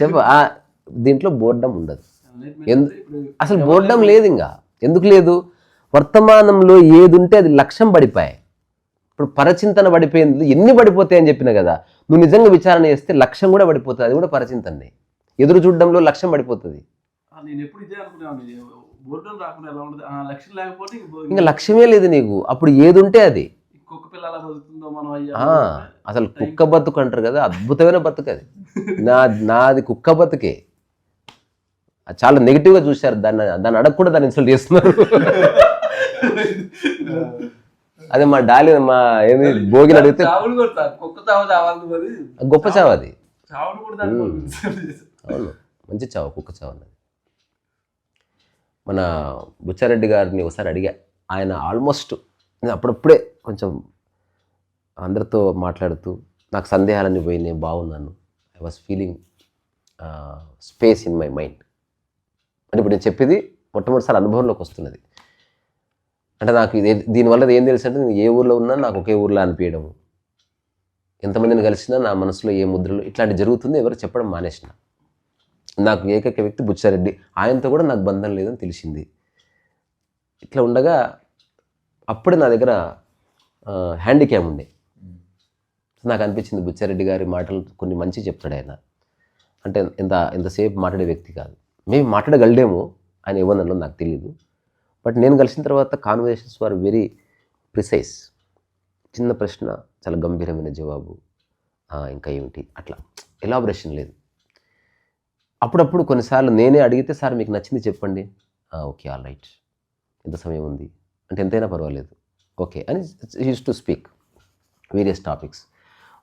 చెప్ప దీంట్లో బోర్డం ఉండదు. అసలు బోర్డం లేదు ఇంకా. ఎందుకు లేదు? వర్తమానంలో ఏది ఉంటే అది లక్ష్యం పడిపోయాయి. ఇప్పుడు పరచింతన పడిపోయింది ఎన్ని పడిపోతాయి అని చెప్పిన కదా నువ్వు నిజంగా విచారణ చేస్తే లక్ష్యం కూడా పడిపోతుంది అది కూడా పరచింతనే. ఎదురు చూడడంలో లక్ష్యం పడిపోతుంది. ఇంక లక్ష్యమే లేదు నీకు. అప్పుడు ఏది ఉంటే అది. అసలు కుక్క బతుకు అంటారు కదా అద్భుతమైన బతుకు అది. నా నాది కుక్క బతుకే. చాలా నెగిటివ్గా చూశారు. దాన్ని దాన్ని అడగ కూడా దాన్ని ఇన్సల్ట్ చేస్తున్నారు. అదే మా డాలి మా ఏంది భోగిని అడిగితే గొప్ప చావు అది. అవును. మంచి చావు కుక్క చావు అన్నది. మన బుచ్చారెడ్డి గారిని ఒకసారి అడిగా. ఆయన ఆల్మోస్ట్ నేను అప్పుడప్పుడే కొంచెం అందరితో మాట్లాడుతూ నాకు సందేహాలన్నీ పోయి నేను బాగున్నాను. I was feeling space in my mind అంటే ఇప్పుడు నేను చెప్పేది మొట్టమొదటిసారి అనుభవంలోకి వస్తున్నది. అంటే నాకు ఇది దీనివల్ల ఏం తెలుసు అంటే నేను ఏ ఊర్లో ఉన్నా నాకు ఒకే ఊర్లో అనిపించడం. ఎంతమందిని కలిసినా నా మనసులో ఏ ముద్రలు ఇట్లాంటి జరుగుతుంది ఎవరు చెప్పడం మానేసిన. నాకు ఏకైక వ్యక్తి బుచ్చారెడ్డి. ఆయనతో కూడా నాకు బంధం లేదని తెలిసింది. ఇట్లా ఉండగా అప్పుడే నా దగ్గర హ్యాండిక్యామ్ ఉండే. నాకు అనిపించింది బుచ్చారెడ్డి గారి మాటలు కొన్ని మంచి చెప్తాడు ఆయన. అంటే ఇంత ఇంతసేపు మాట్లాడే వ్యక్తి కాదు. మేము మాట్లాడగలడేమో ఆయన ఏమన్నా నాకు తెలియదు బట్ నేను కలిసిన తర్వాత కాన్వర్సేషన్స్ వారు వెరీ ప్రిసైజ్. చిన్న ప్రశ్న చాలా గంభీరమైన జవాబు ఇంకా ఏమిటి? అట్లా. ఎలాబరేషన్ లేదు. అప్పుడప్పుడు కొన్నిసార్లు నేనే అడిగితే సార్ మీకు నచ్చింది చెప్పండి. Okay all right. ఎంత సమయం ఉంది? అంటే ఎంతైనా పర్వాలేదు. ఓకే అని use to speak various topics.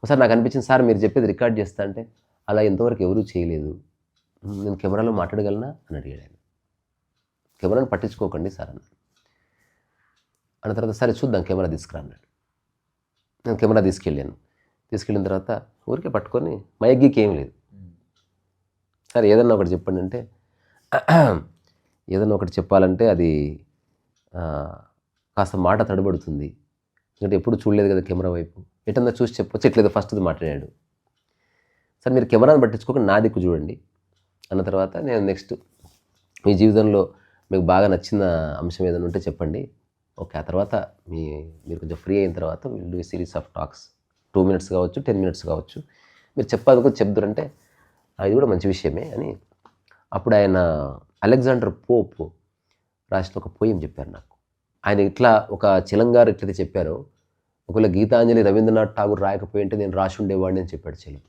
ఒకసారి నాకు అనిపించింది సార్ మీరు చెప్పేది రికార్డ్ చేస్తా అంటే అలా ఇంతవరకు ఎవరూ చేయలేదు. నేను కెమెరాలో మాట్లాడగలనా? అని అడిగాడు ఆయన. కెమెరాను పట్టించుకోకండి సార్ అన్నాడు. అన్న తర్వాత సరే చూద్దాం కెమెరా తీసుకురా అన్నాడు. నేను కెమెరా తీసుకెళ్ళాను. తీసుకెళ్ళిన తర్వాత ఊరికే పట్టుకొని మైక్ ఏం లేదు. సరే ఏదన్నా ఒకటి చెప్పండి అంటే ఏదన్నా ఒకటి చెప్పాలంటే అది కాస్త మాట తడబడుతుంది. ఎందుకంటే ఎప్పుడు చూడలేదు కదా కెమెరా వైపు. ఎటన్నా చూసి చెప్పొచ్చు ఎట్లేదు ఫస్ట్ మాట్లాడాడు. సార్ మీరు కెమెరాను పట్టించుకోక నా దిక్కు చూడండి అన్న తర్వాత నేను నెక్స్ట్ మీ జీవితంలో మీకు బాగా నచ్చిన అంశం ఏదైనా ఉంటే చెప్పండి. ఓకే ఆ తర్వాత మీ మీరు కొంచెం ఫ్రీ అయిన తర్వాత will do series of talks two minutes కావచ్చు టెన్ మినిట్స్ కావచ్చు. మీరు చెప్పాలనుకో చెప్దురంటే అది కూడా మంచి విషయమే అని అప్పుడు ఆయన అలెగ్జాండర్ పోప్ రాసిన ఒక పోయం చెప్పారు నాకు. ఆయన ఇట్లా ఒక చిలంగారు ఎట్లయితే చెప్పారో ఒకవేళ గీతాంజలి రవీంద్రనాథ్ ఠాగూర్ రాయకపోయింటే నేను రాసి ఉండేవాడిని అని చెప్పాడు చెలం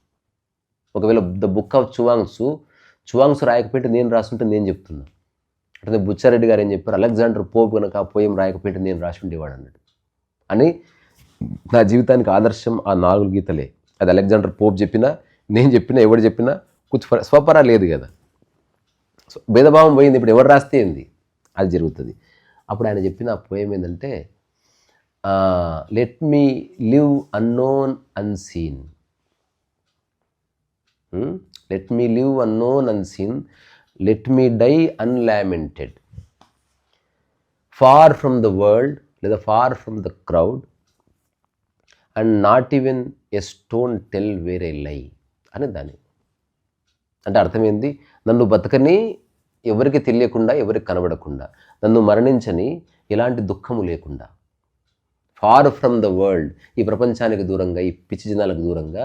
ఒకవేళ the book of Chuang Tzu Chuang Tzu రాయకపోయింటే నేను రాసుంటే నేను చెప్తున్నా. అంటే బుచ్చారెడ్డి గారు ఏం చెప్పారు అలెగ్జాండర్ పోప్ కనుక పోయం రాయకపోయింటే నేను రాసి ఉండేవాడు అన్నాడు. అని నా జీవితానికి ఆదర్శం ఆ నాలుగు గీతలే. అది అలెగ్జాండర్ పోప్ చెప్పినా నేను చెప్పినా ఎవడు చెప్పినా కొంచెం ఫర- స్వపరా లేదు కదా. సో భేదభావం పోయింది ఇప్పుడు ఎవరు రాస్తే ఏంది? అది జరుగుతుంది. అప్పుడు ఆయన చెప్పిన ఆ పోయం ఏంటంటే let me live unknown unseen let me live unknown unseen let me die unlamented far from the world లేదా far from the crowd and not even a stone tell where I lie దాని. అంటే అర్థమైంది నన్ను బతకని ఎవరికి తెలియకుండా ఎవరికి కనబడకుండా నన్ను మరణించని ఎలాంటి దుఃఖము లేకుండా. ఫార్ ఫ్రమ్ ద వరల్డ్ ఈ ప్రపంచానికి దూరంగా ఈ పిచ్చి జనాలకు దూరంగా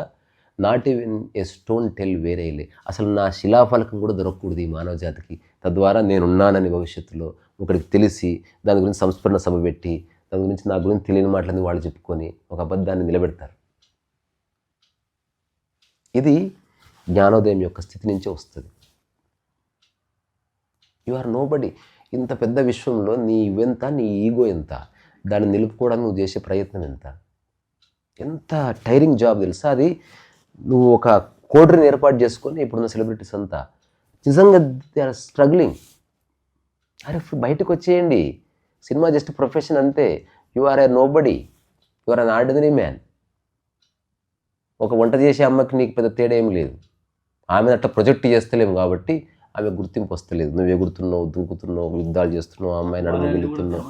not even a stone tell వేరేలే అసలు నా శిలాఫలకం కూడా దొరకకూడదు ఈ మానవ జాతికి తద్వారా నేనున్నానని భవిష్యత్తులో ఒకరికి తెలిసి దాని గురించి సంస్మరణ సభ పెట్టి దాని గురించి నా గురించి తెలియని మాటలని వాళ్ళు చెప్పుకొని ఒక అబద్ధాన్ని నిలబెడతారు. ఇది జ్ఞానోదయం యొక్క స్థితి నుంచే వస్తుంది. యు ఆర్ నో ఇంత పెద్ద విశ్వంలో నీ ఇవెంత నీ ఈగో ఎంత? దాన్ని నిలుపుకోవడానికి నువ్వు చేసే ప్రయత్నం ఎంత? ఎంత టైరింగ్ జాబ్ తెలుసా అది? నువ్వు ఒక కోడ్రీని ఏర్పాటు చేసుకొని ఇప్పుడున్న సెలబ్రిటీస్ అంతా. నిజంగా దే ఆర్ స్ట్రగ్లింగ్. అరే బయటకు వచ్చేయండి. సినిమా జస్ట్ ప్రొఫెషన్ అంతే. You are a nobody you are an ordinary man. ఒక వంట చేసే అమ్మకి నీకు పెద్ద తేడా ఏం లేదు. ఆమె అట్లా ప్రొజెక్ట్ చేస్తలేము కాబట్టి ఆమె గుర్తింపు వస్తలేదు. నువ్వు ఎగురుతున్నావు దూకుతున్నావు యుద్ధాలు చేస్తున్నావు ఆ అమ్మాయిని అడుగు వెళ్తున్నావు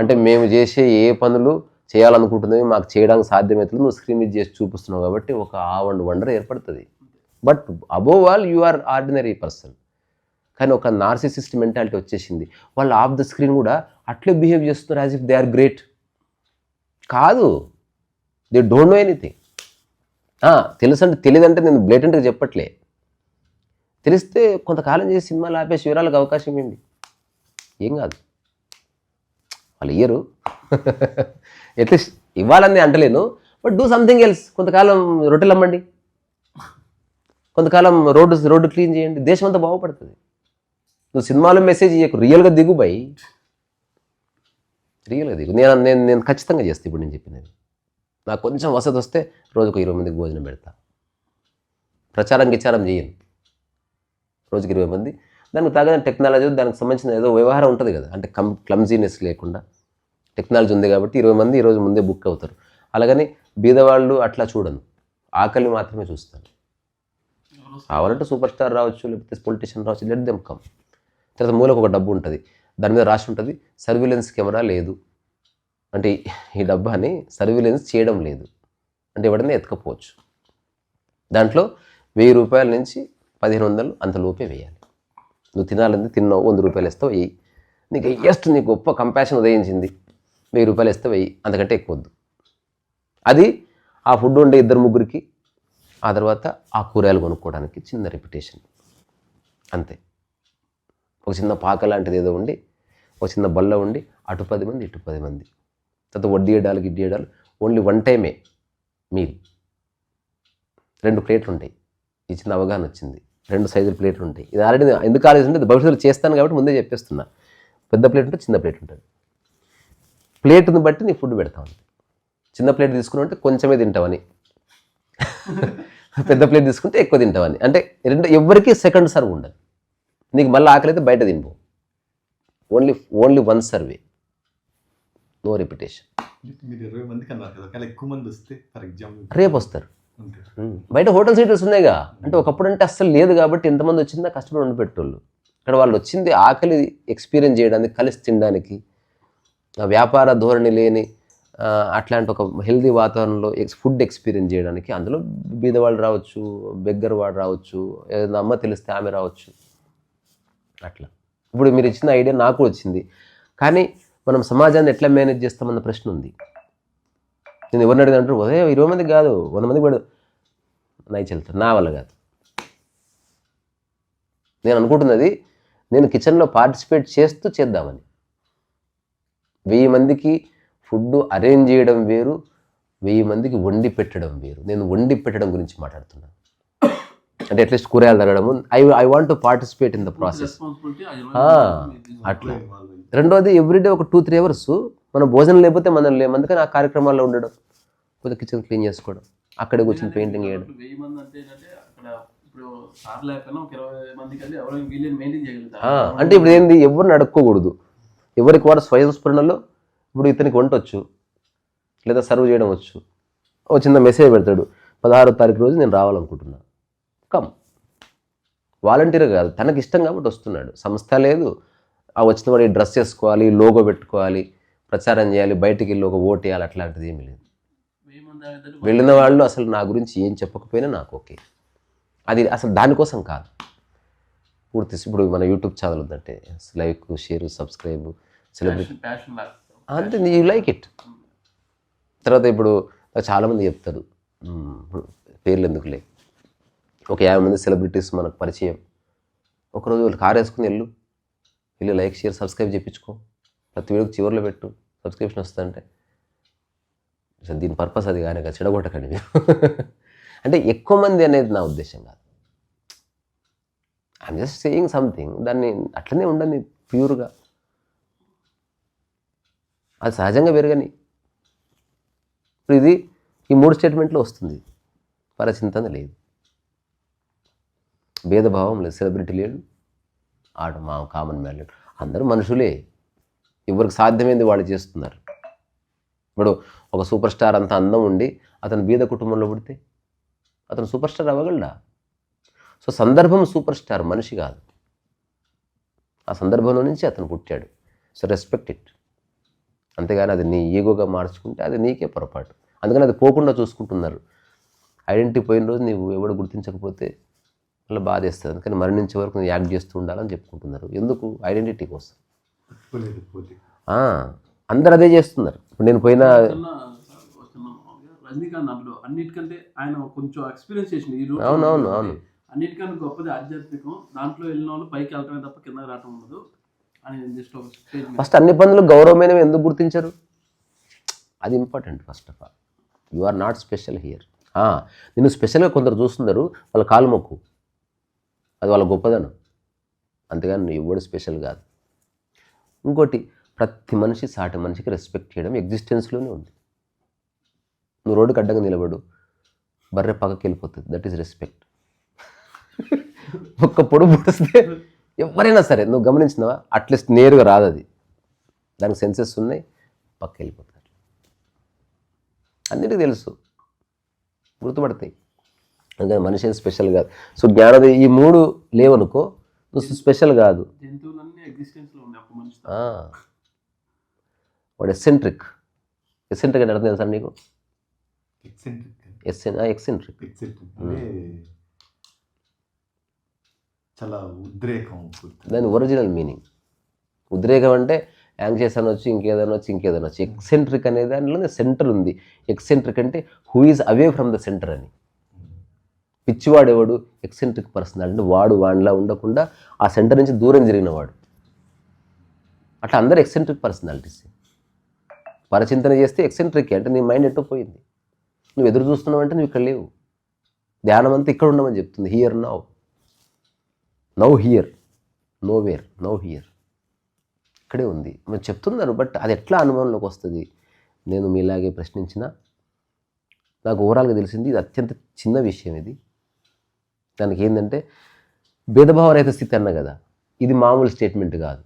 అంటే మేము చేసే ఏ పనులు చేయాలనుకుంటున్నవి మాకు చేయడానికి సాధ్యమవుతుంది నువ్వు స్క్రీన్ మీద చేసి చూపిస్తున్నావు కాబట్టి ఒక ఆ వండ్ వండర్ ఏర్పడుతుంది. But above all you are ordinary person కానీ ఒక నార్సిసిస్ట్ మెంటాలిటీ వచ్చేసింది. వాళ్ళు ఆఫ్ ద స్క్రీన్ కూడా అట్లే బిహేవ్ చేస్తున్నారు as if they are great కాదు. దే డోంట్ నో ఎనీథింగ్ తెలుసు అంటే తెలియదంటే నేను బ్లేటెంట్గా చెప్పట్లే. తెలిస్తే కొంతకాలం చేసి సినిమాలు ఆపేసి వివరాలకు అవకాశం ఇవ్వండి ఏం కాదు. వాళ్ళు ఇయ్యరు. అట్లీస్ట్ ఇవ్వాలని అంటలేను. బట్ డూ సంథింగ్ ఎల్స్ కొంతకాలం రొట్టెలు అమ్మండి. కొంతకాలం రోడ్డు రోడ్డు క్లీన్ చేయండి. దేశం అంతా బాగుపడుతుంది. నువ్వు సినిమాలో మెసేజ్ ఇయ్యకు. రియల్గా దిగు బై. రియల్గా దిగు. నేను నేను నేను ఖచ్చితంగా చేస్తాను ఇప్పుడు నేను చెప్పినది. నాకు కొంచెం వసతి వస్తే రోజుకు ఇరవై మందికి భోజనం పెడతా. ప్రచారం గిచారం చేయను రోజుకి ఇరవై మంది. దానికి తగిన టెక్నాలజీ దానికి సంబంధించిన ఏదో వ్యవహారం ఉంటుంది కదా. అంటే కం క్లమ్జీనెస్ లేకుండా. టెక్నాలజీ ఉంది కాబట్టి ఇరవై మంది ఈరోజు ముందే బుక్ అవుతారు. అలాగని బీదవాళ్ళు అట్లా చూడను. ఆకలి మాత్రమే చూస్తాను కావాలంటే సూపర్ స్టార్ రావచ్చు లేకపోతే పొలిటీషియన్ రావచ్చు లెట్ దెమ్ కమ్ తర్వాత మూలకు ఒక డబ్బు ఉంటుంది. దాని మీద రాసి ఉంటుంది సర్విలెన్స్ కెమెరా లేదు. అంటే ఈ- డబ్బాని సర్విలెన్స్ చేయడం లేదు. అంటే ఎవడైనా ఎత్తుకపోవచ్చు. దాంట్లో వెయ్యి రూపాయల నుంచి పదిహేను వందలు అంతలోపే వేయాలి. నువ్వు తినాలని తిన్నావు వంద రూపాయలు ఇస్తావు వెయ్యి. నీకు ఎస్ట్ నీకు గొప్ప కంపాషన్ ఉదయించింది వెయ్యి రూపాయలు ఇస్తే వెయ్యి అంతకంటే ఎక్కువ వద్దు. అది ఆ ఫుడ్ ఉండే ఇద్దరు ముగ్గురికి ఆ తర్వాత ఆ కూరగాయలు కొనుక్కోవడానికి చిన్న రెప్యుటేషన్ అంతే. ఒక చిన్న పాక లాంటిది ఏదో ఉండి ఒక చిన్న బల్ల ఉండి అటు పది మంది ఇటు పది మంది. తర్వాత వడ్డీ ఇయ్యడాలు గిడ్డి ఇయ్యడాలు ఓన్లీ వన్ టైమే మీల్ రెండు ప్లేట్లు ఉంటాయి ఈ చిన్న అవగాహన వచ్చింది. రెండు సైజుల ప్లేట్లు ఉంటాయి. ఇది ఆల్రెడీ ఎందుకు ఆలోచింటే ఇది భవిష్యత్తులో చేస్తాను కాబట్టి ముందే చెప్పేస్తున్నా. పెద్ద ప్లేట్ ఉంటుంది చిన్న ప్లేట్ ఉంటుంది. ప్లేట్ని బట్టి నీ ఫుడ్ పెడతా ఉంది. చిన్న ప్లేట్ తీసుకున్నావు అంటే కొంచెమే తింటావని. పెద్ద ప్లేట్ తీసుకుంటే ఎక్కువ తింటావని. అంటే రెండు ఎవరికి సెకండ్ సర్వ్ ఉండదు. నీకు మళ్ళీ ఆకలి అయితే బయట తినిపో only only one serve no repetition రేపు వస్తారు. బయట హోటల్ సీటర్స్ ఉన్నాయిగా అంటే ఒకప్పుడు అంటే అస్సలు లేదు కాబట్టి ఎంతమంది వచ్చిందా కష్టపడి వండి పెట్టేవాళ్ళు ఇక్కడ వాళ్ళు వచ్చింది ఆకలి ఎక్స్పీరియన్స్ చేయడానికి కలిసి తినడానికి. వ్యాపార ధోరణి లేని అట్లాంటి ఒక హెల్దీ వాతావరణంలో ఎక్స్ ఫుడ్ ఎక్స్పీరియన్స్ చేయడానికి అందులో బీదవాళ్ళు రావచ్చు బెగ్గర్ వాడు రావచ్చు ఏదైనా అమ్మ తెలిస్తే ఆమె రావచ్చు. అట్లా. ఇప్పుడు మీరు ఇచ్చిన ఐడియా నాకు వచ్చింది. కానీ మనం సమాజాన్ని ఎట్లా మేనేజ్ చేస్తామన్న ప్రశ్న ఉంది. నేను ఎవరిని అడిగిన అంటారు ఉదయ ఇరవై మందికి కాదు వంద మందికి పడు. నైచి వెళ్తాను. నా వల్ల కాదు. నేను అనుకుంటున్నది నేను కిచెన్లో పార్టిసిపేట్ చేస్తూ చేద్దామని. వెయ్యి మందికి ఫుడ్ అరేంజ్ చేయడం వేరు వెయ్యి మందికి వండి పెట్టడం వేరు. నేను వండి పెట్టడం గురించి మాట్లాడుతున్నాను అంటే అట్లీస్ట్ కూరగాయలు తరగడము. I I want to participate in the process. అట్లా. రెండోది ఎవ్రీడే ఒక టూ త్రీ అవర్స్ మనం భోజనం లేకపోతే మనం లేము అందుకని ఆ కార్యక్రమాల్లో ఉండడం కొద్దిగా కిచెన్ క్లీన్ చేసుకోవడం అక్కడే కూర్చొని పెయింటింగ్ వేయడం. అంటే ఇప్పుడు ఒక ఏంది? ఎవరిని అడుక్కోకూడదు. ఎవరికి వాడు స్వయం స్ఫురణలో ఇప్పుడు ఇతనికి వంట వచ్చు లేదా సర్వ్ చేయడం వచ్చు. ఓ చిన్న మెసేజ్ పెడతాడు పదహారో తారీఖు రోజు నేను రావాలనుకుంటున్నా. కమ్. వాలంటీర్ కాదు తనకి ఇష్టం కాబట్టి వస్తున్నాడు. సంస్థ లేదు. ఆ వచ్చిన వాడు డ్రెస్ చేసుకోవాలి లోగో పెట్టుకోవాలి ప్రచారం చేయాలి బయటికి వెళ్ళి ఒక ఓటు వేయాలి అట్లాంటిది ఏమీ లేదు. వెళ్ళిన వాళ్ళు అసలు నా గురించి ఏం చెప్పకపోయినా నాకు ఓకే. అది అసలు దానికోసం కాదు. పూర్తి ఇప్పుడు మన యూట్యూబ్ ఛానల్ ఉందంటే లైక్ షేర్ సబ్స్క్రైబ్ సెలబ్రిటీ అంతే యూ లైక్ ఇట్. తర్వాత ఇప్పుడు చాలామంది చెప్తారు "మ్మ్, ఇప్పుడు పేర్లు ఎందుకులే? ఒక యాభై మంది సెలబ్రిటీస్ మనకు పరిచయం. ఒకరోజు వాళ్ళు కారు వేసుకుని వెళ్ళు. వెళ్ళి లైక్ షేర్ సబ్స్క్రైబ్ చేయించుకో ప్రతి వీడియోకి చివరిలో పెట్టు. సబ్స్క్రిప్షన్ వస్తుందంటే. అసలు దీని పర్పస్ అది కానీ చెడగొట్టకండి మీరు. అంటే ఎక్కువ మంది అనేది నా ఉద్దేశం కాదు. ఐఎమ్ జస్ట్ సేయింగ్ సంథింగ్ దాన్ని అట్లనే ఉండని ప్యూర్గా. అది సహజంగా పెరగని. ఇప్పుడు ఇది ఈ మూడు స్టేట్మెంట్లో వస్తుంది. పరచింతన లేదు. భేదభావం లేదు. సెలబ్రిటీ లేడు. ఆడు మా కామన్ మ్యాన్ లేడు. అందరూ మనుషులే. ఎవరికి సాధ్యమైంది వాళ్ళు చేస్తున్నారు. ఇప్పుడు ఒక సూపర్ స్టార్ అంత అందం ఉండి అతను బీద కుటుంబంలో పుడితే అతను సూపర్ స్టార్ అవ్వగలడా? సో సందర్భం సూపర్ స్టార్ మనిషి కాదు. ఆ సందర్భంలో నుంచి అతను పుట్టాడు. So respect it. అంతేగాని అది నీ ఈగోగా మార్చుకుంటే అది నీకే పొరపాటు. అందుకని అది పోకుండా చూసుకుంటున్నారు. ఐడెంటిటీ పోయిన రోజు నీవు ఎవడు గుర్తించకపోతే మళ్ళీ బాధేస్తుంది. అందుకని మరణించే వరకు నేను యాక్ట్ చేస్తూ ఉండాలని చెప్పుకుంటున్నారు. ఎందుకు? ఐడెంటిటీ కోసం. అందరు అదే చేస్తున్నారు. ఇప్పుడు నేను పోయిన రజనీకాంత్ అందులో అన్నిటికంటే ఆయన కొంచెం ఎక్స్పీరియన్స్ చేసింది ఈ అవునవును, అవును. అన్నిటికన్నా గొప్పది ఆధ్యాత్మికం. దాంట్లో వెళ్ళిన వాళ్ళు పైకి వెళ్ళటమే తప్ప కింద రావటం ఉండదు అని ఫస్ట్ అన్ని పనులు గౌరవమైనవి ఎందుకు గుర్తించరు? అది important first of all you are not special here నిన్ను స్పెషల్గా కొందరు చూస్తున్నారు. వాళ్ళ కాలు మొక్కు. అది వాళ్ళ గొప్పదనం. అంతేగాని నువ్వు ఎవడు స్పెషల్ కాదు. ఇంకోటి ప్రతి మనిషి సాటి మనిషికి రెస్పెక్ట్ చేయడం ఎగ్జిస్టెన్స్లోనే ఉంది. నువ్వు రోడ్డుకి అడ్డంగా నిలబడు బర్రె పక్కకి వెళ్ళిపోతుంది. దట్ ఈస్ రెస్పెక్ట్ ఒక్క పొడు పొడిస్తే ఎవరైనా సరే నువ్వు గమనించినావా? అట్లీస్ట్ నేరుగా రాదు అది. దానికి సెన్సెస్ ఉన్నాయి పక్క వెళ్ళిపోతారు. అన్నిటికీ తెలుసు. గుర్తుపడతాయి. అందుకని మనిషి ఏం స్పెషల్ కాదు. సో జ్ఞానోదయం ఈ మూడు లేవనుకో స్పెషల్ కాదు. వాడు ఎసెంట్రిక్ ఎసెంట్రిక్ అంటే అర్థం తెలుసా నీకు? ఎక్సెంట్రిక్ ఎస్ఎన్ ఎక్సెంట్రిక్ ఎక్సెంట్రిక్ అంటే చాలా ఉద్రేకం. దాని ఒరిజినల్ మీనింగ్ ఉద్రేకం అంటే యాంగ్షియస్ అనొచ్చు ఇంకేదైనా వచ్చి ఇంకేదైనా వచ్చి ఎక్సెంట్రిక్ అనే దానిలోనే సెంటర్ ఉంది. ఎక్సెంట్రిక్ అంటే who is away from the centre అని. పిచ్చివాడెవడు? ఎక్సెంట్రిక్ పర్సనాలిటీ అంటే వాడు వాడిలా ఉండకుండా ఆ సెంటర్ నుంచి దూరం జరిగినవాడు. అట్లా అందరు ఎక్సెంట్రిక్ పర్సనాలిటీస్ పరచింతన చేస్తే ఎక్సెంట్రిక్ అంటే నీ మైండ్ ఎట్టో పోయింది. నువ్వు ఎదురు చూస్తున్నావు అంటే నువ్వు ఇక్కడ లేవు. ధ్యానం అంతా ఇక్కడ ఉండమని చెప్తుంది. Here now now here nowhere now here ఇక్కడే ఉంది. మరి చెప్తున్నారు బట్ అది ఎట్లా అనుభవంలోకి వస్తుంది? నేను మీలాగే ప్రశ్నించిన నాకు ఓవరాల్గా తెలిసింది ఇది అత్యంత చిన్న విషయం ఇది. దానికి ఏంటంటే భేదభావరహిత స్థితి అన్న కదా. ఇది మామూలు స్టేట్మెంట్ కాదు.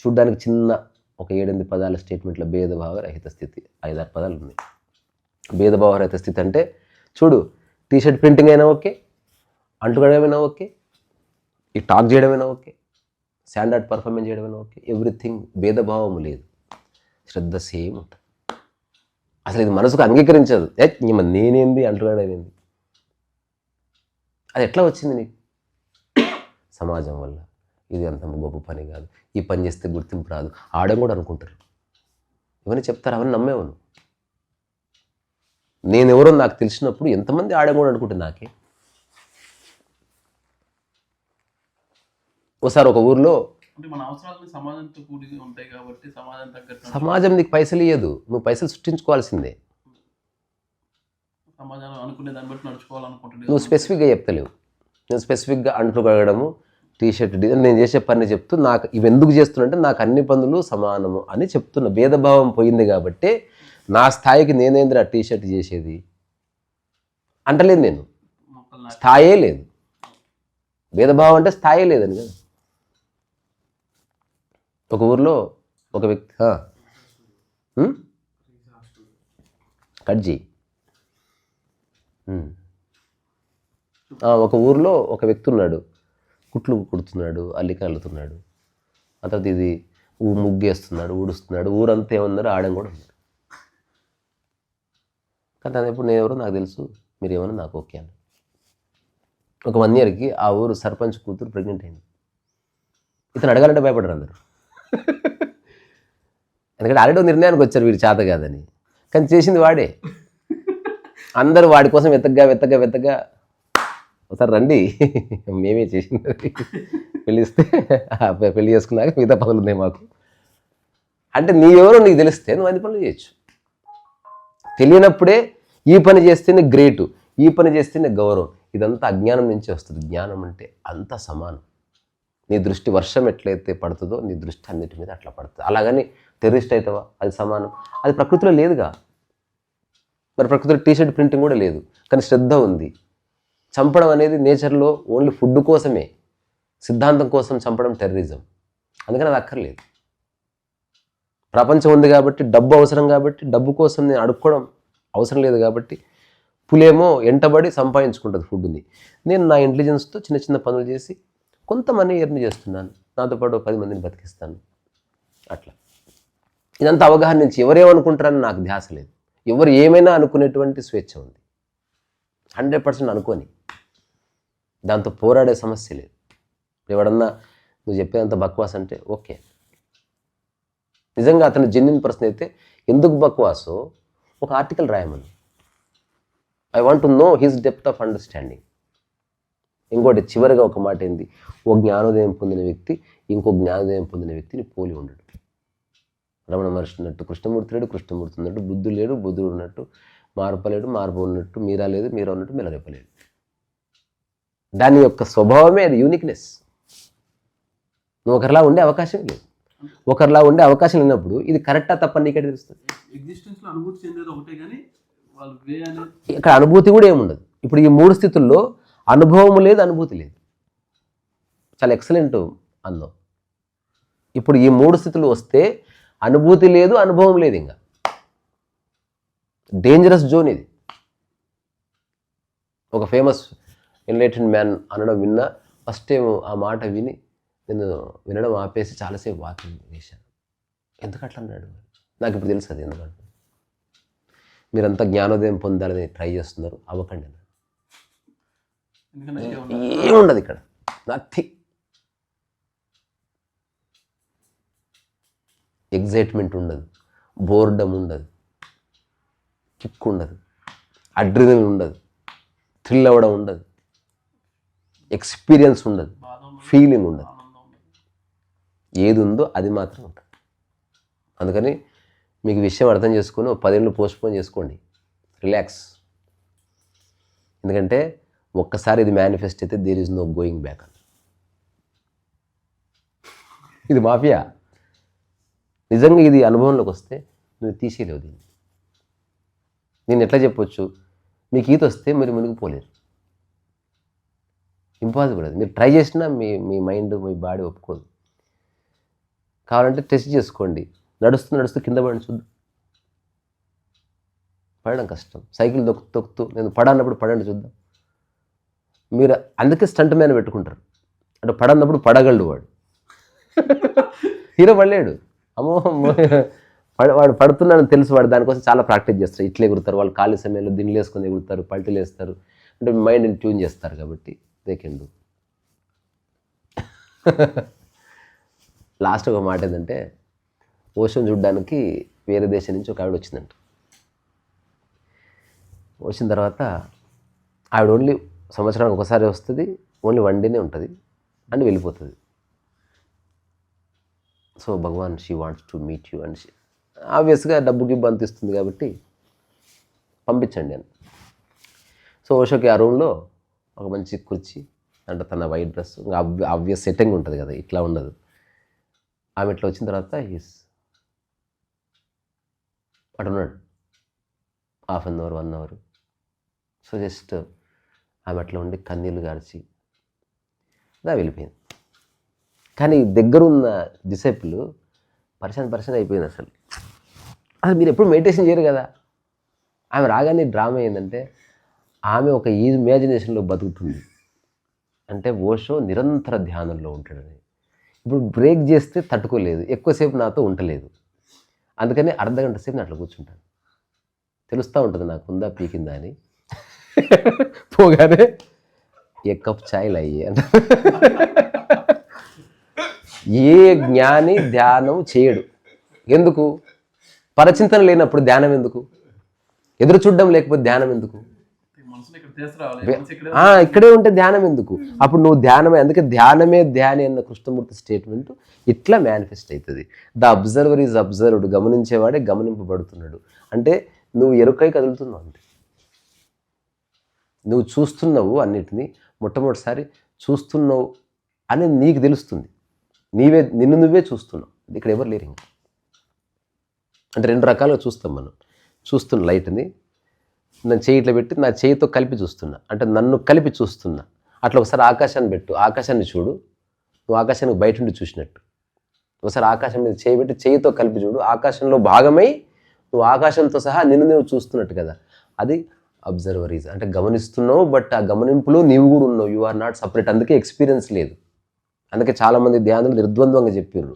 చూడ్డానికి చిన్న ఒక ఏడెనిమిది పదాల స్టేట్మెంట్లో భేదభావ రహిత స్థితి ఐదారు పదాలు ఉన్నాయి. భేదభావ రహిత స్థితి అంటే చూడు టీషర్ట్ ప్రింటింగ్ అయినా ఓకే అంటుకోవడమైనా ఓకే ఈ టాక్ చేయడమైనా ఓకే స్టాండర్డ్ పర్ఫార్మెన్స్ చేయడమైనా ఓకే ఎవ్రీథింగ్ భేదభావం లేదు. శ్రద్ధ సేమ్ ఉంటుంది. అసలు ఇది మనసుకు అంగీకరించదు. ఏ మరి నేనేంది? అంటున్నాడేంది అది ఎట్లా వచ్చింది నీకు? సమాజం వల్ల. ఇది అంత గొప్ప పని కాదు. ఈ పని చేస్తే గుర్తింపు రాదు. ఆడడం కూడా అనుకుంటారు. ఇవన్నీ చెప్తారు? అవన్నీ నమ్మేవాను నేను ఎవరో నాకు తెలిసినప్పుడు ఎంతమంది ఆడడం కూడా అనుకుంటే నాకే? ఒకసారి ఒక ఊర్లో అంటే మన అవసరాలు సమాజంతో కూడి ఉంటాయి కాబట్టి సమాజం తగ్గట్టు సమాజం నీకు పైసలు ఇవ్వదు నువ్వు పైసలు సృష్టించుకోవాల్సిందే. సమాజం అనుకునే దాన్ని బట్టి నడుచుకోవాలనుకుంటుంది నువ్వు స్పెసిఫిక్గా చెప్తలేవు. నేను స్పెసిఫిక్గా అంట్లు కడగడము టీ షర్ట్ డిజైన్ నేను చేసే పని చెప్తూ నాకు ఇవి ఎందుకు చేస్తున్నంటే నాకు అన్ని పనులు సమానము అని చెప్తున్నా. భేదభావం పోయింది కాబట్టి నా స్థాయికి నేనేంద్ర టీ షర్ట్ చేసేది? అంటలేదు నేను. స్థాయే లేదు. భేదభావం అంటే స్థాయే లేదని కదా. ఒక ఊర్లో ఒక వ్యక్తి? కట్ చేయి. ఒక ఊర్లో ఒక వ్యక్తి ఉన్నాడు కుట్లు కుడుతున్నాడు అల్లిక అల్లుతున్నాడు ఆ తర్వాత ఇది ఊ ముగ్గేస్తున్నాడు ఊడుస్తున్నాడు. ఊరంతా ఏమన్నారు ఆడం కూడా ఉన్నారు కానీ అది ఎప్పుడు నేను ఎవరో నాకు తెలుసు మీరు ఏమన్నా నాకు ఓకే అని ఒక వన్ ఇయర్కి ఆ ఊరు సర్పంచ్ కూతురు ప్రెగ్నెంట్ అయింది. ఇతను అడగాలంటే భయపడరు అందరు. ఎందుకంటే ఆల్రెడీ నిర్ణయానికి వచ్చారు వీరు చేత కాదని. కానీ చేసింది వాడే. అందరూ వాడి కోసం వెతగ్గా వెతగ్గా వెతగ్గా. ఒకసారి రండి. మేమే చేసింది పిలిస్తే పెళ్ళి చేసుకున్నాక మిగతా పనులు ఉన్నాయి మాకు. అంటే నీవెవరో నీకు తెలిస్తే నువ్వు అన్ని పనులు చేయొచ్చు. తెలియనప్పుడే ఈ పని చేస్తేనే గ్రేటు ఈ పని చేస్తేనే గౌరవం. ఇదంతా అజ్ఞానం నుంచి వస్తుంది. జ్ఞానం అంటే అంత సమానం. నీ దృష్టి వర్షం ఎట్లయితే పడుతుందో నీ దృష్టి అన్నిటి మీద అట్లా పడుతుంది. అలాగని టెర్రిస్ట్ అవుతావా అది సమానం. అది ప్రకృతిలో లేదుగా. మరి ప్రకృతిలో టీషర్ట్ ప్రింటింగ్ కూడా లేదు. కానీ శ్రద్ధ ఉంది. చంపడం అనేది నేచర్లో ఓన్లీ ఫుడ్ కోసమే. సిద్ధాంతం కోసం చంపడం టెర్రరిజం. అందుకని అది అక్కర్లేదు. ప్రపంచం ఉంది కాబట్టి డబ్బు అవసరం కాబట్టి డబ్బు కోసం నేను అడుక్కోవడం అవసరం లేదు కాబట్టి పులేమో ఎంటబడి సంపాదించుకుంటుంది ఫుడ్ని. నేను నా ఇంటెలిజెన్స్తో చిన్న చిన్న పనులు చేసి కొంత మనీ ఎర్న్ చేస్తున్నాను. నాతో పాటు పది మందిని బతికిస్తాను. అట్లా. ఇదంతా అవగాహన నుంచి ఎవరేమనుకుంటారని నాకు ధ్యాస లేదు. ఎవరు ఏమైనా అనుకునేటువంటి స్వేచ్ఛ ఉంది. హండ్రెడ్ పర్సెంట్ అనుకోని. దాంతో పోరాడే సమస్య లేదు. ఎవడన్నా నువ్వు చెప్పేదంత బక్వాస్ అంటే ఓకే. నిజంగా అతను జెన్యున్ ప్రశ్న అయితే ఎందుకు బక్వాసో ఒక ఆర్టికల్ రాయమని. I want to know his depth of understanding ఇంకోటి చివరిగా ఒక మాట ఏంది? ఓ జ్ఞానోదయం పొందిన వ్యక్తి ఇంకో జ్ఞానోదయం పొందిన వ్యక్తిని పోలి ఉండడు. రమణ మహర్షి ఉన్నట్టు కృష్ణమూర్తి లేడు కృష్ణమూర్తి ఉన్నట్టు బుద్ధుడు లేడు బుద్ధుడు ఉన్నట్టు మార్పలేడు మార్పు ఉన్నట్టు మీరా లేదు మీరా ఉన్నట్టు మెలరేపలేడు దాని యొక్క స్వభావమే అది యూనిక్నెస్ నువ్వు ఒకరిలా ఉండే అవకాశం లేదు. ఒకరిలా ఉండే అవకాశం లేనప్పుడు ఇది కరెక్టా తప్ప నీకే తెలుస్తుంది? ఇక్కడ అనుభూతి కూడా ఏముండదు. ఇప్పుడు ఈ మూడు స్థితుల్లో అనుభవం లేదు అనుభూతి లేదు. చాలా ఎక్సలెంట్ అందం ఇప్పుడు ఈ మూడు స్థితులు వస్తే అనుభూతి లేదు అనుభవం లేదు ఇంకా. డేంజరస్ జోన్ ఇది. ఒక ఫేమస్ ఎన్లైటెడ్ మ్యాన్ అనడం విన్నా ఫస్ట్ టైం ఆ మాట విని నేను వినడం ఆపేసి చాలాసేపు వాకింగ్ చేశాను. ఎందుకు అట్లా అన్నాడు? నాకు ఇప్పుడు తెలుసు అది ఎందుకంటే మీరంతా జ్ఞానోదయం పొందాలని ట్రై చేస్తున్నారు అవ్వకండి. ఏముండదు ఇక్కడ. నథింగ్ ఎగ్జైట్మెంట్ ఉండదు. బోర్డమ్ ఉండదు. కిక్ ఉండదు. అడ్రినల్ ఉండదు. థ్రిల్ అవ్వడం ఉండదు. ఎక్స్పీరియన్స్ ఉండదు. ఫీలింగ్ ఉండదు. ఏది ఉందో అది మాత్రం ఉంటుంది. అందుకని మీకు విషయం అర్థం చేసుకొని పదేళ్ళు పోస్ట్పోన్ చేసుకోండి. రిలాక్స్ ఎందుకంటే ఒక్కసారి ఇది మేనిఫెస్ట్ అయితే there is no going back ఇది మాఫియా? నిజంగా ఇది అనుభవంలోకి వస్తే నువ్వు తీసేయలేవు దీన్ని. నేను ఎట్లా చెప్పొచ్చు? మీకు ఈత వస్తే మీరు మునిగిపోలేరు ఇంపాసిబుల్ అది. మీరు ట్రై చేసినా మీ మీ మైండ్ మీ బాడీ ఒప్పుకోదు. కావాలంటే టెస్ట్ చేసుకోండి. నడుస్తూ నడుస్తూ కింద పడిన చూద్దాం. పడడం కష్టం. సైకిల్ దొక్కు తొక్కుతూ నేను పడన్నప్పుడు పడండి చూద్దాం. మీరు అందుకే స్టంట్ మ్యాన్ పెట్టుకుంటారు. అంటే పడన్నప్పుడు పడగలడు వాడు. హీరో పడలేడు. అమ్మో పడ వాడు పడుతున్నాడని తెలుసు వాడు దానికోసం చాలా ప్రాక్టీస్ చేస్తారు. ఇట్లే ఎగురుతారు వాళ్ళు ఖాళీ సమయంలో దిండ్లు వేసుకొని ఎగురుతారు పల్టీలు వేస్తారు. అంటే మైండ్ని ట్యూన్ చేస్తారు కాబట్టి దే కెన్ డూ లాస్ట్ ఒక మాట ఏంటంటే ఓషన్ చూడడానికి వేరే దేశం నుంచి ఒక ఆవిడ వచ్చిందంట. వచ్చిన తర్వాత ఆవిడ ఓన్లీ సంవత్సరానికి ఒకసారి వస్తుంది ఓన్లీ వన్ డేనే ఉంటుంది అని వెళ్ళిపోతుంది. So Bhagwan she wants to meet you and ఆబ్వియస్గా డబ్బు గిబ్బు అంత ఇస్తుంది కాబట్టి పంపించండి అని. సో ఓషోకి ఆ రూమ్లో ఒక మంచి కుర్చీ అంటే తన వైట్ డ్రెస్ ఇంకా ఆబ్వియస్ సెట్టింగ్ ఉంటుంది కదా ఇట్లా ఉండదు. ఆమె ఇట్లా వచ్చిన తర్వాత హీస్ అటు ఉన్నాడు half an hour one hour so just ఆమె అట్లా ఉండి కన్నీళ్ళు గార్చి అలా వెళ్ళిపోయింది. కానీ దగ్గరున్న డిసైపుల్ పరిశాన్ పరిశాన్ అయిపోయింది అసలు. అసలు మీరు ఎప్పుడు మెడిటేషన్ చేయరు కదా. ఆమె రాగానే డ్రామా ఏంటంటే ఆమె ఒక ఈ ఇమాజినేషన్లో బతుకుతుంది. అంటే ఓషో నిరంతర ధ్యానంలో ఉంటాడని. ఇప్పుడు బ్రేక్ చేస్తే తట్టుకోలేదు. ఎక్కువసేపు నాతో ఉండలేదు. అందుకని అర్ధ గంట సేపు నేను అట్లా కూర్చుంటాను. తెలుస్తూ ఉంటుంది నాకు ఉందా పీకిందా అని. పోగానే ఏ కప్ ఛాయ్ లయ్యి అంట ఏ జ్ఞాని ధ్యానం చేయడు. ఎందుకు? పరచింతన లేనప్పుడు ధ్యానం ఎందుకు? ఎదురు చూడడం లేకపోతే ధ్యానం ఎందుకు? ఇక్కడ ఉంటే ధ్యానం ఎందుకు? అప్పుడు నువ్వు ధ్యానమే అందుకే ధ్యానమే ధ్యాని అన్న కృష్ణమూర్తి స్టేట్మెంట్ ఇట్లా మేనిఫెస్ట్ అవుతుంది ద అబ్జర్వర్ ఈజ్ అబ్జర్వ్డ్ గమనించేవాడే గమనింపబడుతున్నాడు. అంటే నువ్వు ఎరుకై కదులుతున్నావు అంతే. నువ్వు చూస్తున్నావు అన్నిటినీ మొట్టమొదటిసారి చూస్తున్నావు అని నీకు తెలుస్తుంది. నీవే నిన్ను నువ్వే చూస్తున్నావు. ఇక్కడ ఎవరు లేరు ఇంకా. అంటే రెండు రకాలుగా చూస్తాం మనం. చూస్తున్న లైట్ని నన్ను చేయి ఇట్లా పెట్టి నా చేయితో కలిపి చూస్తున్నా. అంటే నన్ను కలిపి చూస్తున్నా. అట్లా ఒకసారి ఆకాశాన్ని పెట్టు. ఆకాశాన్ని చూడు. నువ్వు ఆకాశానికి బయట నుండి చూసినట్టు. ఒకసారి ఆకాశం మీద చేయి పెట్టి చేయితో కలిపి చూడు. ఆకాశంలో భాగమై నువ్వు ఆకాశంతో సహా నిన్ను నువ్వు చూస్తున్నట్టు కదా. అది అబ్జర్వరీస్ అంటే గమనిస్తున్నావు బట్ ఆ గమనింపులో నీవు కూడా ఉన్నావు. యు ఆర్ నాట్ సపరేట్ అందుకే ఎక్స్పీరియన్స్ లేదు. అందుకే చాలామంది ధ్యానులు నిర్ద్వంద్వంగా చెప్పారు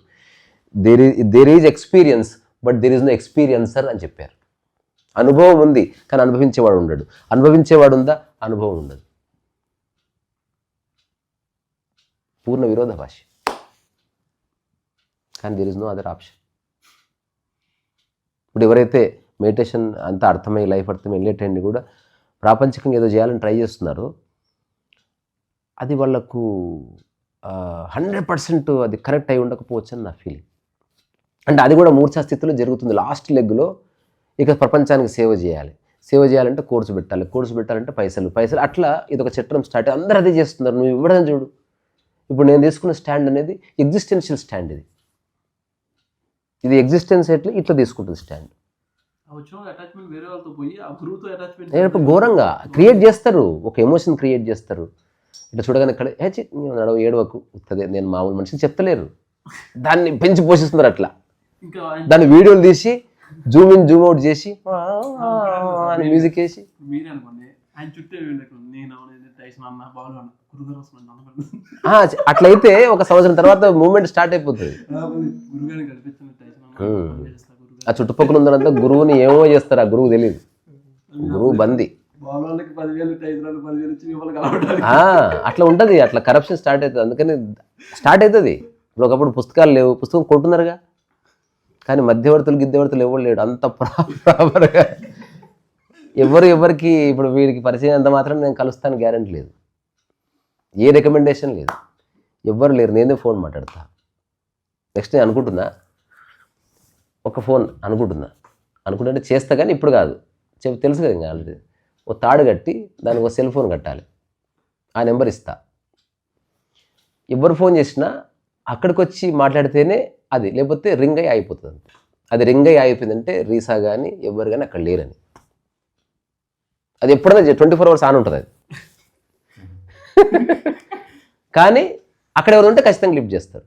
దేర్ ఈ there is experience but there is no experiencer అని చెప్పారు. అనుభవం ఉంది కానీ అనుభవించేవాడు ఉండడు. అనుభవించేవాడు ఉందా? అనుభవం ఉండదు. పూర్ణ విరోధ భాష కానీ there is no other option ఇప్పుడు ఎవరైతే మెడిటేషన్ అంతా అర్థమై లైఫ్ అర్థమై వెళ్ళేటండి కూడా ప్రాపంచికంగా ఏదో చేయాలని ట్రై చేస్తున్నారో అది వాళ్ళకు హండ్రెడ్ పర్సెంట్ అది కరెక్ట్ అయి ఉండకపోవచ్చు అని నా ఫీలింగ్ అంటే అది కూడా మూర్ఛా స్థితిలో జరుగుతుంది. లాస్ట్ లెగ్లో ఇక ప్రపంచానికి సేవ చేయాలి. సేవ చేయాలంటే కోర్సు పెట్టాలి. కోర్సు పెట్టాలంటే పైసలు పైసలు. అట్లా ఇది ఒక చట్టం స్టార్ట్ అందరూ అదే చేస్తున్నారు. నువ్వు ఇవ్వడం చూడు. ఇప్పుడు నేను తీసుకున్న స్టాండ్ అనేది ఎగ్జిస్టెన్షియల్ స్టాండ్ ఇది. ఇది ఎగ్జిస్టెన్స్ ఎట్లా? ఇట్లా తీసుకుంటుంది స్టాండ్ ఘోరంగా క్రియేట్ చేస్తారు. ఒక ఎమోషన్ క్రియేట్ చేస్తారు. ఇట్లా చూడగానే ఇక్కడ ఏ చి, నీవు నడవ ఏడవకు. ఉత్తదే నేను మామూలు మనిషిని చెప్తలేరు దాన్ని పెంచి పోషిస్తున్నారు అట్లా. దాన్ని వీడియోలు తీసి జూమ్ ఇన్ జూమ్ అవుట్ చేసి అని మ్యూజిక్ వేసి. అట్లయితే ఒక సంవత్సరం తర్వాత మూమెంట్ స్టార్ట్ అయిపోతుంది. ఆ చుట్టుపక్కల ఉన్నదంతా గురువుని ఏమో చేస్తారు ఆ గురువు తెలియదు గురువు బంది. వాళ్ళకి పదివేలు పదివేలు ఇచ్చి మిమ్మల్ని అట్లా ఉంటుంది అట్లా కరప్షన్ స్టార్ట్ అవుతుంది అందుకని స్టార్ట్ అవుతుంది ఇప్పుడు ఒకప్పుడు పుస్తకాలు లేవు పుస్తకం కొంటున్నారుగా. కానీ మధ్యవర్తులు గిద్దెవర్తులు ఎవరు లేడు అంత ప్రాపర్గా ఎవరు ఎవరికి ఇప్పుడు వీడికి పరిచయం అంత మాత్రం నేను కలుస్తాను గ్యారంటీ లేదు. ఏ రికమెండేషన్ లేదు. ఎవ్వరు లేరు. నేనే ఫోన్ మాట్లాడతా. నెక్స్ట్ నేను అనుకుంటున్నా. ఒక ఫోన్ అనుకుంటున్నా. అనుకుంటే చేస్తా కానీ ఇప్పుడు కాదు. చెప్పి తెలుసు కదా ఇంకా ఆల్రెడీ ఓ తాడు కట్టి దానికి ఒక సెల్ ఫోన్ కట్టాలి. ఆ నెంబర్ ఇస్తా. ఎవరు ఫోన్ చేసినా అక్కడికి వచ్చి మాట్లాడితేనే అది లేకపోతే రింగ్ అయి అయిపోతుంది అంతే అది రింగ్ అయి అయిపోయిందంటే రీసా కానీ ఎవరు కానీ అక్కడ లేరని. అది ఎప్పుడైనా ట్వంటీ ఫోర్ అవర్స్ ఆన్ ఉంటుంది అది. కానీ అక్కడ ఎవరు ఉంటే ఖచ్చితంగా లిఫ్ట్ చేస్తారు.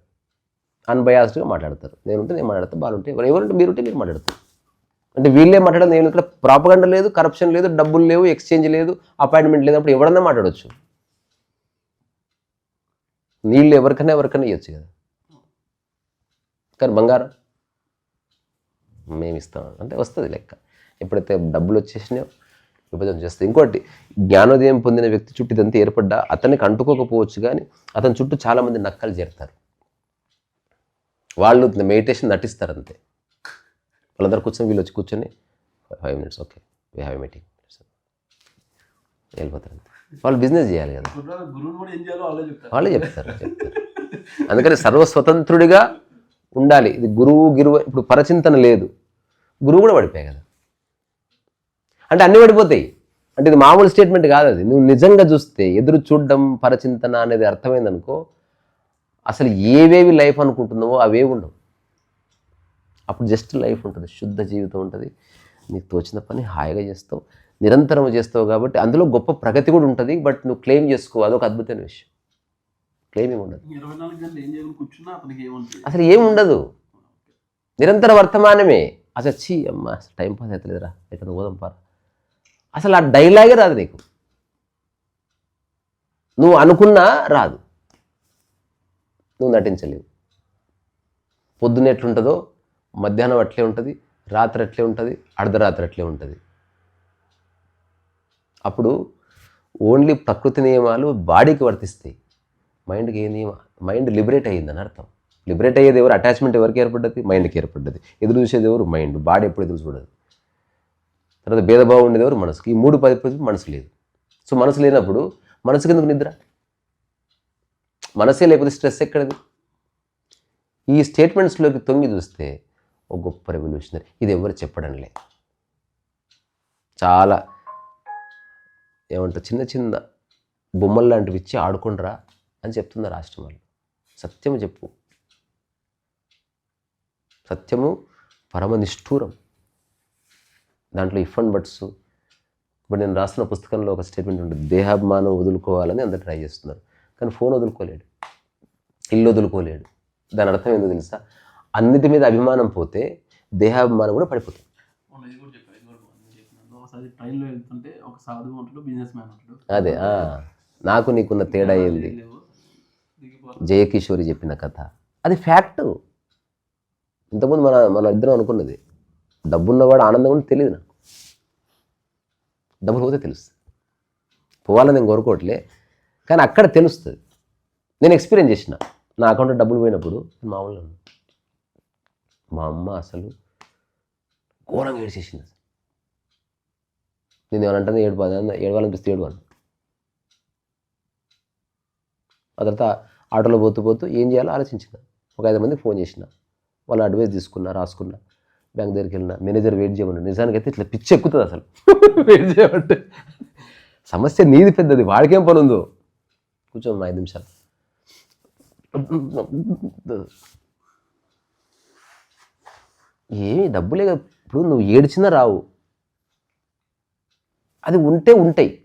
అన్బయాస్డ్గా మాట్లాడతారు. నేనుంటే నేను మాట్లాడతా బాగుంటే ఎవరు ఎవరుంటే మీరుంటే మీరు మాట్లాడతారు. అంటే వీళ్ళే మాట్లాడడం నేను ఇక్కడ ప్రాపగండ లేదు కరప్షన్ లేదు డబ్బులు లేవు ఎక్స్చేంజ్ లేదు అపాయింట్మెంట్ లేనప్పుడు ఎవరన్నా మాట్లాడవచ్చు నీళ్ళు ఎవరికైనా ఎవరికైనా ఇవ్వచ్చు కదా. కానీ బంగారం మేము ఇస్తాం. అంటే వస్తుంది లెక్క. ఎప్పుడైతే డబ్బులు వచ్చేసినాయో విభజన చేస్తుంది. ఇంకోటి జ్ఞానోదయం పొందిన వ్యక్తి చుట్టూ ఇదంతా ఏర్పడ్డా అతనికి అంటుకోకపోవచ్చు కానీ అతని చుట్టూ చాలామంది నక్కలు చేరుతారు. వాళ్ళు మెడిటేషన్ నటిస్తారు అంతే. వాళ్ళందరూ కూర్చొని వీళ్ళు వచ్చి కూర్చొని five minutes okay we have meeting వెళ్ళిపోతారు వాళ్ళు బిజినెస్ చేయాలి కదా. చెప్తారు. వాళ్ళే చెప్తారు చెప్తారు. అందుకని సర్వస్వతంత్రుడిగా ఉండాలి. ఇది గురువు గిరువు ఇప్పుడు పరచింతన లేదు. గురువు కూడా పడిపోయాయి కదా. అంటే అన్నీ పడిపోతాయి. అంటే ఇది మామూలు స్టేట్మెంట్ కాదు అది. నువ్వు నిజంగా చూస్తే ఎదురు చూడడం పరచింతన అనేది అర్థమైందనుకో అసలు ఏవేవి లైఫ్ అనుకుంటున్నావో అవే ఉండవు. అప్పుడు జస్ట్ లైఫ్ ఉంటుంది శుద్ధ జీవితం ఉంటుంది. నీకు తోచిన పని హాయిగా చేస్తావు నిరంతరం చేస్తావు కాబట్టి అందులో గొప్ప ప్రగతి కూడా ఉంటుంది బట్ నువ్వు క్లెయిమ్ చేసుకో అదొక అద్భుతమైన విషయం. క్లెయిమింగ్ ఉండదు. ఇరవై నాలుగు గంటలు ఏం చేయకుండా కూర్చున్నా అతనికి ఏముంటుంది? అసలు ఏం ఉండదు. నిరంతర వర్తమానమే. అసలు చీ అమ్మ అసలు టైం పాస్ అవుతలేదురా ఇక్కడ పోదాం పారా అసలు ఆ డైలాగే రాదు నీకు. నువ్వు అనుకున్నా రాదు. నువ్వు నటించలేవు. పొద్దున్న ఎట్లుంటుందో మధ్యాహ్నం అట్లే ఉంటుంది రాత్రి అట్లే ఉంటుంది అర్ధరాత్రి అట్లే ఉంటుంది. అప్పుడు ఓన్లీ ప్రకృతి నియమాలు బాడీకి వర్తిస్తాయి. మైండ్కి ఏ నియమ మైండ్ లిబరేట్ అయ్యిందని అర్థం. లిబరేట్ అయ్యేది ఎవరు అటాచ్మెంట్ ఎవరికి ఏర్పడ్డది? మైండ్కి ఏర్పడ్డది. ఎదురు చూసేది ఎవరు? మైండ్. బాడీ ఎప్పుడు ఎదురు చూడదు. తర్వాత భేదభావం ఉండేది ఎవరు? మనసుకి. ఈ మూడు పది మనసు లేదు. సో మనసు లేనప్పుడు మనసుకి ఎందుకు నిద్ర? మనసే లేకపోతే స్ట్రెస్ ఎక్కడది? ఈ స్టేట్మెంట్స్లోకి తొంగి చూస్తే ఒక గొప్ప రెవల్యూషనరీ. ఇది ఎవరు చెప్పడం లేదు. చాలా ఏమంటారు చిన్న చిన్న బొమ్మలు లాంటివి ఇచ్చి ఆడుకుండ్రా అని చెప్తున్నారు వాళ్ళు. సత్యము చెప్పు. సత్యము పరమ నిష్ఠూరం. దాంట్లో ఇఫ్ అండ్ బట్స్ ఇప్పుడు నేను రాసిన పుస్తకంలో ఒక స్టేట్మెంట్ ఉంటుంది దేహాభిమానం వదులుకోవాలని అందరు ట్రై చేస్తున్నారు. కానీ ఫోన్ వదులుకోలేడు. ఇల్లు వదులుకోలేడు. దాని అర్థం ఏందో తెలుసా? అన్నిటి మీద అభిమానం పోతే దేహాభిమానం కూడా పడిపోతుంది. ట్రైన్లో వెళ్తుంటే ఒక సాధువు ఉంటాడు బిజినెస్ మ్యాన్ ఉంటాడు అదే నాకు నీకున్న తేడా ఏంది? జయకిషోరి చెప్పిన కథ. అది ఫ్యాక్ట్ ఇంతకుముందు మన మన ఇద్దరం అనుకున్నది. డబ్బున్నవాడు ఆనందం కూడా తెలియదు నాకు. డబ్బులు పోతే తెలుస్తుంది. పోవాలని నేను కోరుకోవట్లే కానీ అక్కడ తెలుస్తుంది. నేను ఎక్స్పీరియన్స్ చేసిన. నా అకౌంట్లో డబ్బులు పోయినప్పుడు మామూలుగా. మా అమ్మ అసలు ఘోరంగా ఏడ్చేసింది అసలు. నేను ఏమనంటే ఏడు పది ఏడవాలనిపిస్తే ఏడు అని ఆ తర్వాత ఆటోలో పోతూ పోతూ ఏం చేయాలో ఆలోచించిన. ఒక ఐదు మందికి ఫోన్ చేసిన. వాళ్ళ అడ్వైస్ తీసుకున్నా రాసుకున్నా. బ్యాంక్ దగ్గరికి వెళ్ళిన. మేనేజర్ వెయిట్ చేయమన్నాడు. నిజానికైతే ఇట్లా పిచ్చి ఎక్కుతుంది అసలు. వెయిట్ చేయమంటే. సమస్య నీది పెద్దది వాడికేం పని ఉందో కూర్చోమ్మా ఐదు నిమిషాలు. ఏమి డబ్బులే ఇప్పుడు నువ్వు ఏడ్చినా రావు. అది ఉంటే ఉంటాయి.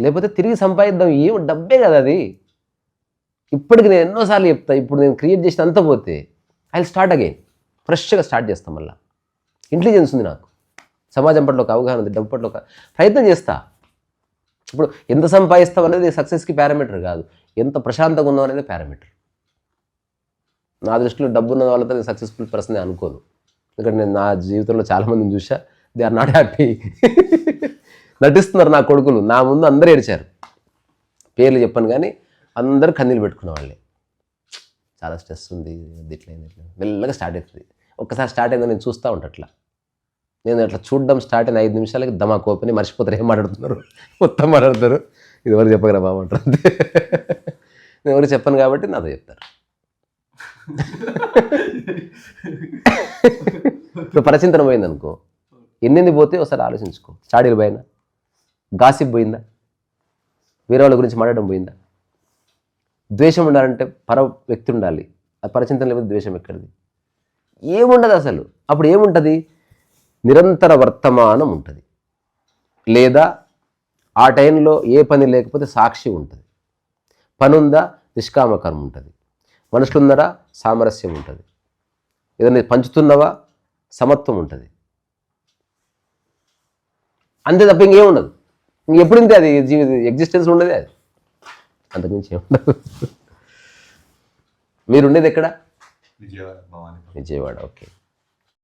లేకపోతే తిరిగి సంపాదిద్దాం. ఏం డబ్బే కదా అది. ఇప్పటికి నేను ఎన్నోసార్లు చెప్తా ఇప్పుడు నేను క్రియేట్ చేసిన అంత పోతే ఐ స్టార్ట్ అగైన్ ఫ్రెష్గా స్టార్ట్ చేస్తాం మళ్ళీ. ఇంటెలిజెన్స్ ఉంది నాకు. సమాజం పట్ల ఒక అవగాహన ఉంది డబ్బు పట్ల ఒక ప్రయత్నం చేస్తా. ఇప్పుడు ఎంత సంపాదిస్తాం అనేది సక్సెస్కి పారామీటర్ కాదు. ఎంత ప్రశాంతంగా ఉన్నాం అనేది పారామీటర్ నా దృష్టిలో డబ్బు ఉన్న వాళ్ళతో నేను సక్సెస్ఫుల్ పర్సన్ అనుకోను. ఎందుకంటే నేను నా జీవితంలో చాలామందిని చూసా దే ఆర్ నాట్ హ్యాపీ నటిస్తున్నారు నా కొడుకులు. నా ముందు అందరూ ఏడిచారు. పేర్లు చెప్పాను కానీ అందరూ కన్నీళ్ళు పెట్టుకున్న వాళ్ళే. చాలా స్ట్రెస్ ఉంది. ఇట్లయింది ఇట్లా మెల్లగా స్టార్ట్ అవుతుంది ఒక్కసారి స్టార్ట్ అయిందని నేను చూస్తూ ఉంటా అట్లా. నేను అట్లా చూడడం స్టార్ట్ అయిన ఐదు నిమిషాలకి దమా కోపని మర్చిపోతారు. ఏం మాట్లాడుతున్నారు? మొత్తం మాట్లాడతారు ఇదివరకు చెప్పగరా బాబు అంటారు. నేను ఎవరు చెప్పాను కాబట్టి నాతో చెప్తారు. ఇప్పుడు పరచింతనం పోయింది అనుకో ఎన్నెన్ని పోతే ఒకసారి ఆలోచించుకో. చాడీలు పోయినా గాసిప్ పోయిందా? వేరే వాళ్ళ గురించి మాట్లాడడం పోయిందా? ద్వేషం ఉండాలంటే పర వ్యక్తి ఉండాలి. అది పరిచింతన లేకపోతే ద్వేషం ఎక్కడిది? ఏముండదు అసలు. అప్పుడు ఏముంటుంది? నిరంతర వర్తమానం ఉంటుంది. లేదా ఆ టైంలో ఏ పని లేకపోతే సాక్షి ఉంటుంది. పనుందా? నిష్కామకరం నిష్కామకర్మ ఉంటుంది. మనుషులు ఉన్నారా సామరస్యం ఉంటుంది. ఏదైనా పంచుతున్నవా? సమత్వం ఉంటుంది. అంతే తప్ప ఇంకేం ఉండదు. ఇంకెప్పుడు ఇంతే అది జీవిత ఎగ్జిస్టెన్స్ ఉండదే అది. అంతకుమించి ఏముండదు మీరుండేది ఎక్కడ? విజయవాడ ఓకే.